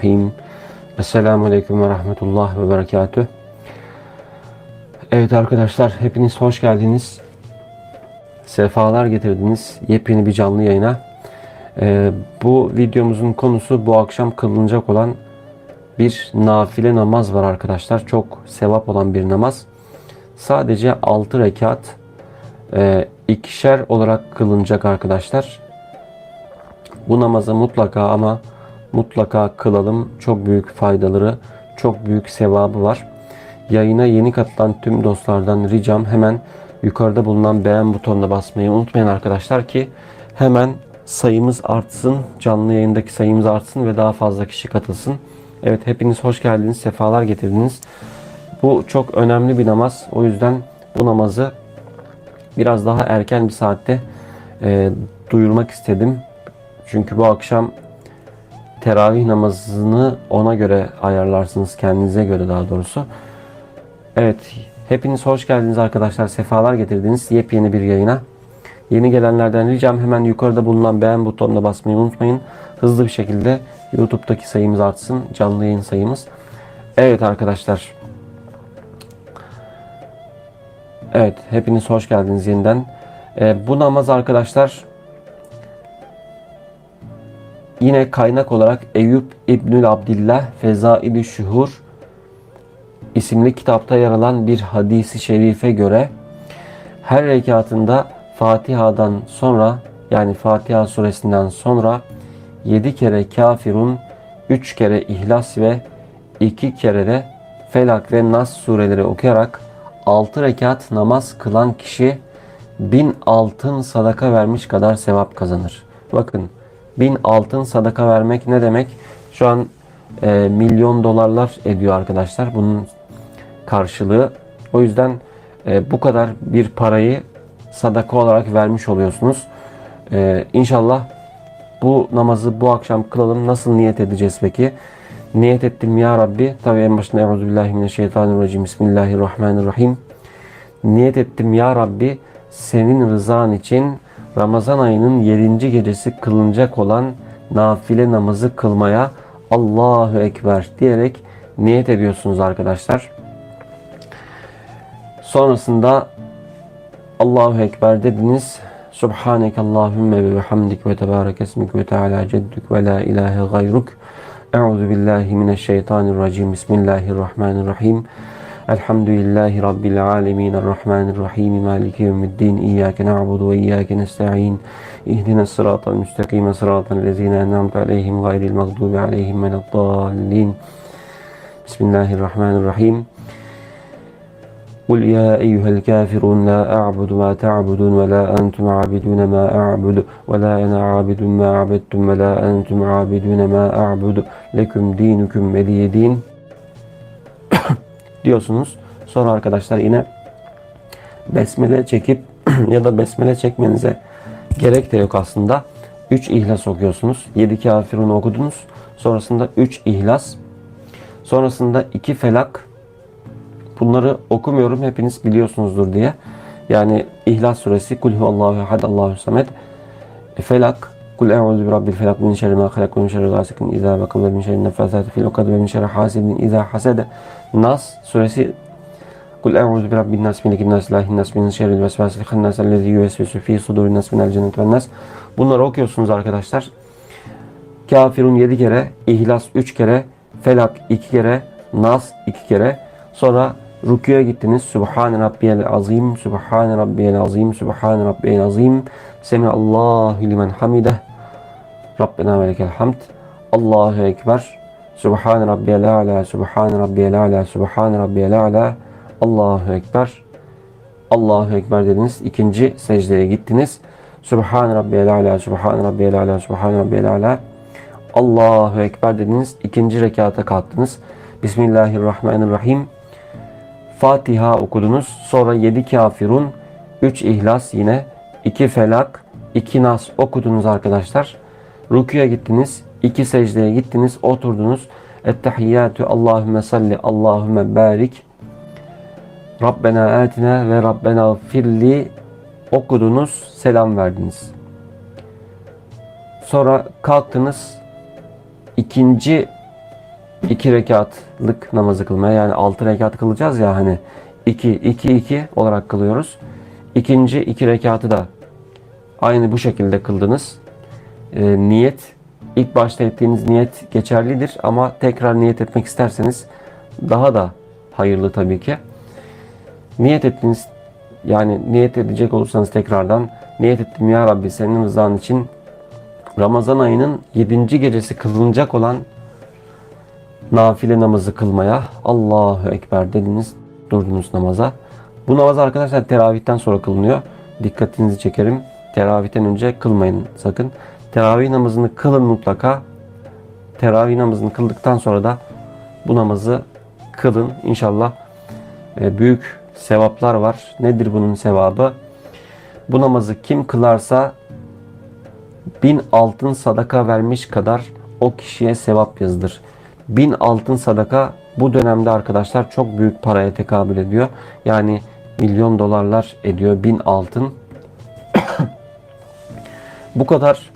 Bismillahirrahmanirrahim. Esselamu Aleyküm ve Rahmetullah ve Berekatüh. Evet arkadaşlar hepiniz hoş geldiniz. Sefalar getirdiniz yepyeni bir canlı yayına. Ee, bu videomuzun konusu bu akşam kılınacak olan bir nafile namaz var arkadaşlar. Çok sevap olan bir namaz. Sadece 6 rekat e, ikişer olarak kılınacak arkadaşlar. Bu namazı mutlaka ama mutlaka kılalım. Çok büyük faydaları, çok büyük sevabı var. Yayına yeni katılan tüm dostlardan ricam hemen yukarıda bulunan beğen butonuna basmayı unutmayın arkadaşlar ki hemen sayımız artsın. Canlı yayındaki sayımız artsın ve daha fazla kişi katılsın. Evet hepiniz hoş geldiniz, sefalar getirdiniz. Bu çok önemli bir namaz. O yüzden bu namazı biraz daha erken bir saatte e, duyurmak istedim. Çünkü bu akşam teravih namazını ona göre ayarlarsınız. Kendinize göre daha doğrusu. Evet. Hepiniz hoş geldiniz arkadaşlar. Sefalar getirdiniz. Yepyeni bir yayına. Yeni gelenlerden ricam hemen yukarıda bulunan beğen butonuna basmayı unutmayın. Hızlı bir şekilde YouTube'daki sayımız artsın. Canlı yayın sayımız. Evet arkadaşlar. Evet. Hepiniz hoş geldiniz yeniden. Ee, bu namaz arkadaşlar Yine kaynak olarak Eyüp İbnül Abdillah Fezaili Şuhur isimli kitapta yer alan bir hadisi şerife göre her rekatında Fatiha'dan sonra yani Fatiha suresinden sonra 7 kere kafirun, 3 kere ihlas ve 2 kere de Felak ve Nas sureleri okuyarak 6 rekat namaz kılan kişi bin altın sadaka vermiş kadar sevap kazanır. Bakın bin altın sadaka vermek ne demek? Şu an e, milyon dolarlar ediyor arkadaşlar bunun karşılığı. O yüzden e, bu kadar bir parayı sadaka olarak vermiş oluyorsunuz. E, inşallah bu namazı bu akşam kılalım. Nasıl niyet edeceğiz peki? Niyet ettim ya Rabbi. Tabi en başında Euzubillahimineşşeytanirracim. Bismillahirrahmanirrahim. Niyet ettim ya Rabbi senin rızan için Ramazan ayının 7. gecesi kılınacak olan nafile namazı kılmaya Allahu Ekber diyerek niyet ediyorsunuz arkadaşlar. Sonrasında Allahu Ekber dediniz. Subhaneke Allahümme ve bihamdik ve tebarek esmik ve teala ceddük ve la ilahe gayruk. Euzu billahi mineşşeytanirracim. Bismillahirrahmanirrahim. الحمد لله رب العالمين الرحمن الرحيم مالك يوم الدين إياك نعبد وإياك نستعين اهدنا الصراط المستقيم صراط الذين أنعمت عليهم غير المغضوب عليهم من الضالين. بسم الله الرحمن الرحيم. قل يا أيها الكافرون لا أعبد ما تعبدون ولا أنتم عابدون ما أعبد ولا أنا عابد ما عبدتم ولا أنتم عابدون ما أعبد. لكم دينكم ولي دين. Diyorsunuz. Sonra arkadaşlar yine besmele çekip ya da besmele çekmenize gerek de yok aslında. 3 ihlas okuyorsunuz. 7 kafirunu okudunuz. Sonrasında 3 ihlas. Sonrasında 2 felak. Bunları okumuyorum. Hepiniz biliyorsunuzdur diye. Yani İhlas suresi Kul huvallahu ehad Allahu samed. E, felak Kul e'udhu bi rabbil felak min şerri ma halak ve min şerri gasikin izâ bakam ve min şerri nefâsâti fil ukad ve min şerri hasidin izâ hasede. Nas suresi Kul e'udhu bi rabbin nas melikin nas ilahin nas min şerril vesvasil hannas ellezî yüvesvesu fî sudurin nas minel nas. Bunları okuyorsunuz arkadaşlar. Kafirun 7 kere, İhlas 3 kere, Felak 2 kere, Nas 2 kere. Sonra Rüküye gittiniz. Subhane Rabbiyel Azim, Subhane Rabbiyel Azim, Subhane Rabbiyel Azim. Semiallahu limen hamideh. Rabbena ve lekel hamd. Allahu Ekber. Subhane Rabbiyel A'la, Subhane Rabbiyel A'la, Subhane Rabbiyel A'la. Allahu Ekber. Allahu Ekber dediniz. İkinci secdeye gittiniz. Subhane Rabbiyel A'la, Subhane Rabbiyel A'la, Subhane Rabbiyel A'la. Allahu Ekber dediniz. İkinci rekata kalktınız. Bismillahirrahmanirrahim. Fatiha okudunuz. Sonra 7 kafirun, 3 ihlas yine, 2 felak, 2 nas okudunuz arkadaşlar. Rüküye gittiniz. 2 secdeye gittiniz. Oturdunuz. Ettehiyyatü Allahümme salli Allahümme barik. Rabbena atina ve Rabbena firli okudunuz. Selam verdiniz. Sonra kalktınız. ikinci 2 rekatlık namazı kılmaya yani 6 rekat kılacağız ya hani 2 2 2 olarak kılıyoruz. İkinci 2 rekatı da aynı bu şekilde kıldınız. Ee, niyet ilk başta ettiğiniz niyet geçerlidir ama tekrar niyet etmek isterseniz daha da hayırlı tabii ki. Niyet ettiğiniz yani niyet edecek olursanız tekrardan niyet ettim ya Rabbi senin rızan için Ramazan ayının 7. gecesi kılınacak olan nafile namazı kılmaya Allahu Ekber dediniz durdunuz namaza. Bu namaz arkadaşlar teravihten sonra kılınıyor. Dikkatinizi çekerim. Teravihten önce kılmayın sakın. Teravih namazını kılın mutlaka. Teravih namazını kıldıktan sonra da bu namazı kılın. İnşallah e, büyük sevaplar var. Nedir bunun sevabı? Bu namazı kim kılarsa bin altın sadaka vermiş kadar o kişiye sevap yazılır. Bin altın sadaka bu dönemde arkadaşlar çok büyük paraya tekabül ediyor. Yani milyon dolarlar ediyor bin altın. bu kadar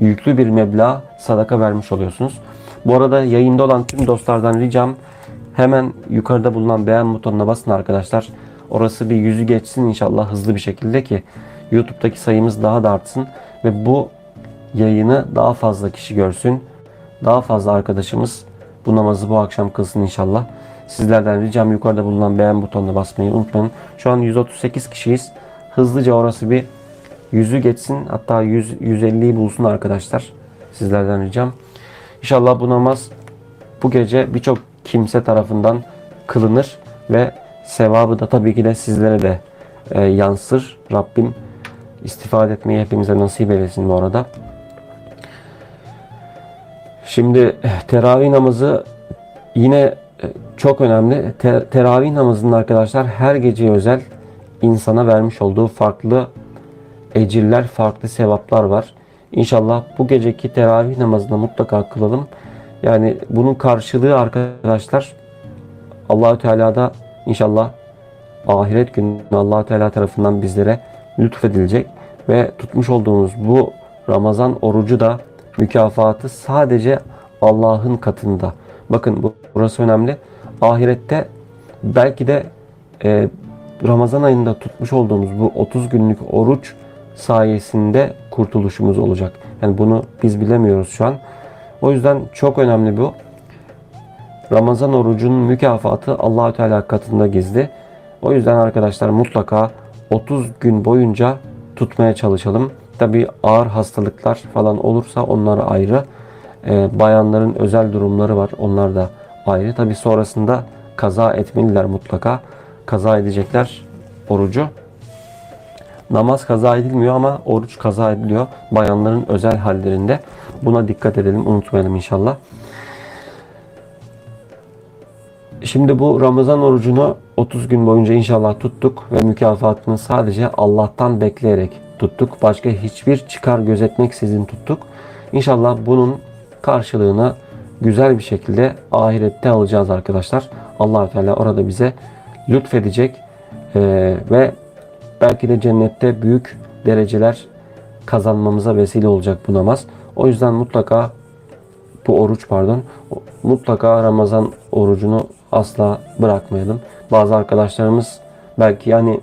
yüklü bir meblağ sadaka vermiş oluyorsunuz. Bu arada yayında olan tüm dostlardan ricam hemen yukarıda bulunan beğen butonuna basın arkadaşlar. Orası bir yüzü geçsin inşallah hızlı bir şekilde ki YouTube'daki sayımız daha da artsın ve bu yayını daha fazla kişi görsün. Daha fazla arkadaşımız bu namazı bu akşam kılsın inşallah. Sizlerden ricam yukarıda bulunan beğen butonuna basmayı unutmayın. Şu an 138 kişiyiz. Hızlıca orası bir yüzü geçsin. Hatta 100, 150'yi bulsun arkadaşlar. Sizlerden ricam. İnşallah bu namaz bu gece birçok kimse tarafından kılınır ve sevabı da tabii ki de sizlere de e, yansır. Rabbim istifade etmeyi hepimize nasip eylesin bu arada. Şimdi eh, teravih namazı yine e, çok önemli. Te- teravih namazının arkadaşlar her gece özel insana vermiş olduğu farklı ecirler, farklı sevaplar var. İnşallah bu geceki teravih namazını mutlaka kılalım. Yani bunun karşılığı arkadaşlar Allahü Teala'da inşallah ahiret günü Allahü Teala tarafından bizlere lütfedilecek ve tutmuş olduğumuz bu Ramazan orucu da mükafatı sadece Allah'ın katında. Bakın bu burası önemli. Ahirette belki de e, Ramazan ayında tutmuş olduğumuz bu 30 günlük oruç sayesinde kurtuluşumuz olacak. Yani bunu biz bilemiyoruz şu an. O yüzden çok önemli bu. Ramazan orucunun mükafatı Allahü Teala katında gizli. O yüzden arkadaşlar mutlaka 30 gün boyunca tutmaya çalışalım. Tabi ağır hastalıklar falan olursa onlar ayrı. Ee, bayanların özel durumları var. Onlar da ayrı. Tabi sonrasında kaza etmeliler mutlaka. Kaza edecekler orucu. Namaz kaza edilmiyor ama oruç kaza ediliyor. Bayanların özel hallerinde. Buna dikkat edelim, unutmayalım inşallah. Şimdi bu Ramazan orucunu 30 gün boyunca inşallah tuttuk ve mükafatını sadece Allah'tan bekleyerek tuttuk. Başka hiçbir çıkar gözetmeksizin tuttuk. İnşallah bunun karşılığını güzel bir şekilde ahirette alacağız arkadaşlar. allah Teala orada bize lütfedecek ve belki de cennette büyük dereceler kazanmamıza vesile olacak bu namaz. O yüzden mutlaka bu oruç pardon mutlaka Ramazan orucunu asla bırakmayalım. Bazı arkadaşlarımız belki yani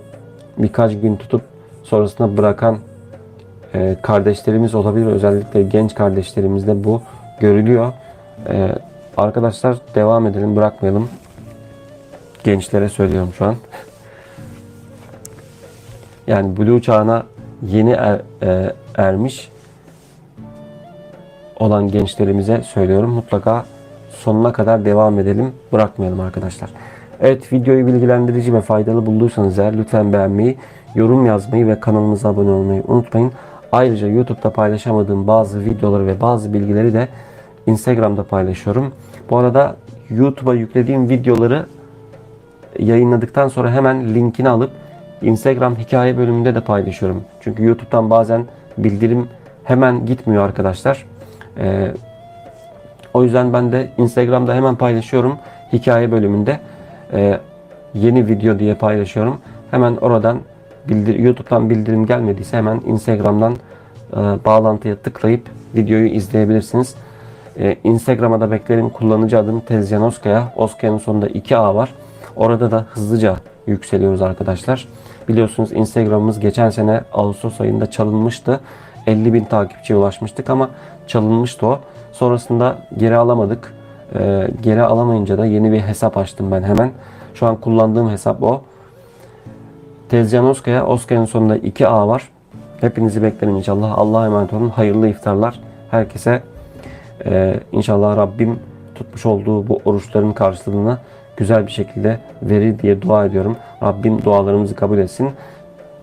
birkaç gün tutup sonrasında bırakan e, kardeşlerimiz olabilir. Özellikle genç kardeşlerimizde bu görülüyor. E, arkadaşlar devam edelim bırakmayalım. Gençlere söylüyorum şu an. Yani blue çağına yeni er, e, ermiş olan gençlerimize söylüyorum. Mutlaka sonuna kadar devam edelim. Bırakmayalım arkadaşlar. Evet videoyu bilgilendirici ve faydalı bulduysanız eğer lütfen beğenmeyi, yorum yazmayı ve kanalımıza abone olmayı unutmayın. Ayrıca YouTube'da paylaşamadığım bazı videoları ve bazı bilgileri de Instagram'da paylaşıyorum. Bu arada YouTube'a yüklediğim videoları yayınladıktan sonra hemen linkini alıp Instagram hikaye bölümünde de paylaşıyorum. Çünkü YouTube'dan bazen bildirim hemen gitmiyor arkadaşlar. Ee, o yüzden ben de Instagram'da hemen paylaşıyorum. Hikaye bölümünde e, yeni video diye paylaşıyorum. Hemen oradan bildir YouTube'dan bildirim gelmediyse hemen Instagram'dan e, bağlantıya tıklayıp videoyu izleyebilirsiniz. Ee, Instagram'a da beklerim. Kullanıcı adım Tezcan Oskaya. Oskaya'nın sonunda 2A var. Orada da hızlıca yükseliyoruz arkadaşlar. Biliyorsunuz Instagram'ımız geçen sene Ağustos ayında çalınmıştı. 50 bin takipçiye ulaşmıştık ama çalınmıştı o. Sonrasında geri alamadık. Ee, geri alamayınca da yeni bir hesap açtım ben hemen. Şu an kullandığım hesap o. Tezcan Oskaya. Oskaya'nın sonunda 2A var. Hepinizi beklerim inşallah. Allah'a emanet olun. Hayırlı iftarlar. Herkese e, inşallah Rabbim tutmuş olduğu bu oruçların karşılığını güzel bir şekilde verir diye dua ediyorum. Rabbim dualarımızı kabul etsin.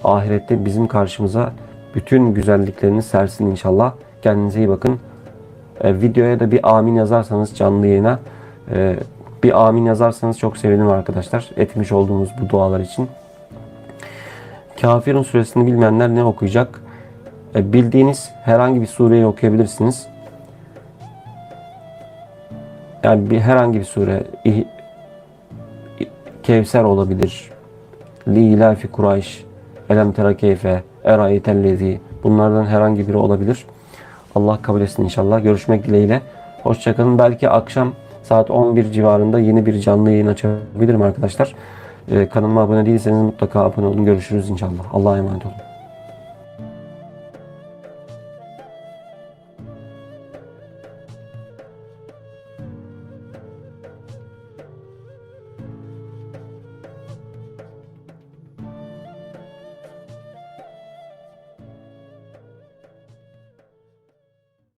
Ahirette bizim karşımıza bütün güzelliklerini sersin inşallah. Kendinize iyi bakın. E, videoya da bir amin yazarsanız canlı yayına e, bir amin yazarsanız çok sevinirim arkadaşlar. Etmiş olduğumuz bu dualar için. Kafirun suresini bilmeyenler ne okuyacak? E, bildiğiniz herhangi bir sureyi okuyabilirsiniz. Yani bir herhangi bir sure Kevser olabilir. Li ilafi Kurayş, Elem tera keyfe, Erayetellezi. Bunlardan herhangi biri olabilir. Allah kabul etsin inşallah. Görüşmek dileğiyle. Hoşçakalın. Belki akşam saat 11 civarında yeni bir canlı yayın açabilirim arkadaşlar. Ee, kanalıma abone değilseniz mutlaka abone olun. Görüşürüz inşallah. Allah'a emanet olun.